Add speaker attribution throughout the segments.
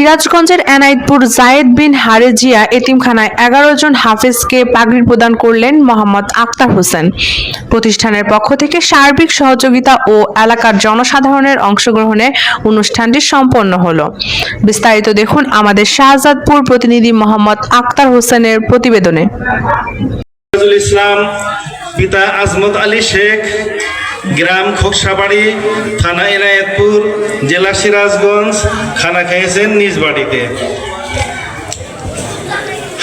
Speaker 1: সিরাজগঞ্জের এনায়েতপুর জায়েদ বিন হারেজিয়া এতিমখানায় এগারো জন হাফেজকে পাগড়ি প্রদান করলেন মোহাম্মদ আক্তার হোসেন। প্রতিষ্ঠানের পক্ষ থেকে সার্বিক সহযোগিতা ও এলাকার জনসাধারণের অংশগ্রহণে অনুষ্ঠানটি সম্পন্ন হলো। বিস্তারিত দেখুন আমাদের শাহজাদপুর প্রতিনিধি মোহাম্মদ আক্তার হোসেনের প্রতিবেদনে।
Speaker 2: ইসলাম, পিতা আজমত আলী শেখ গ্রাম খোকসাবাড়ি থানা এনায়েতপুর জেলা সিরাজগঞ্জ খানা খেয়েছেন নিজ বাড়িতে।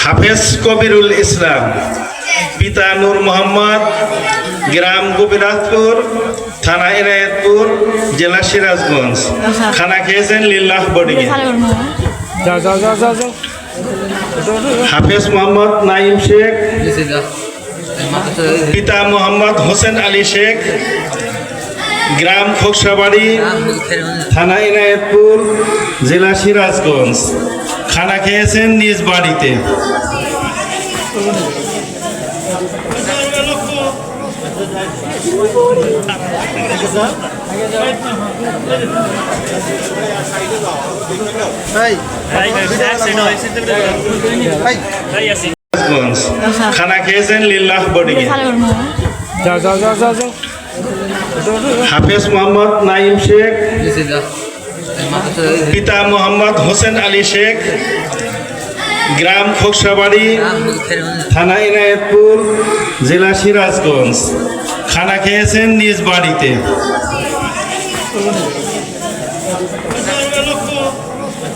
Speaker 2: হাফেজ কবিরুল ইসলাম পিতা নূর মোহাম্মদ গ্রাম গোপীনাথপুর থানা এনায়েতপুর জেলা সিরাজগঞ্জ। খানা খেয়েছেন লিল্লাহ বডিগে হাফেজ মোহাম্মদ নাইম শেখ পিতা মোহাম্মদ হোসেন আলী শেখ গ্রাম খোকসাবাড়ি থানা ইনায়েতপুর জেলা সিরাজগঞ্জ খানা খেয়েছেন নিজ বাড়িতে সিরাজগঞ্জ খানা খেয়েছেন লিল্লাহ বডিগে
Speaker 3: যাও যাও যাও যাও যাও
Speaker 2: হাফেজ মোহাম্মদ নাইম শেখ পিতা মোহাম্মদ হোসেন আলী শেখ গ্রাম খোকসাবাড়ি থানা ইনায়েতপুর জেলা সিরাজগঞ্জ খানা খেয়েছেন নিজ বাড়িতে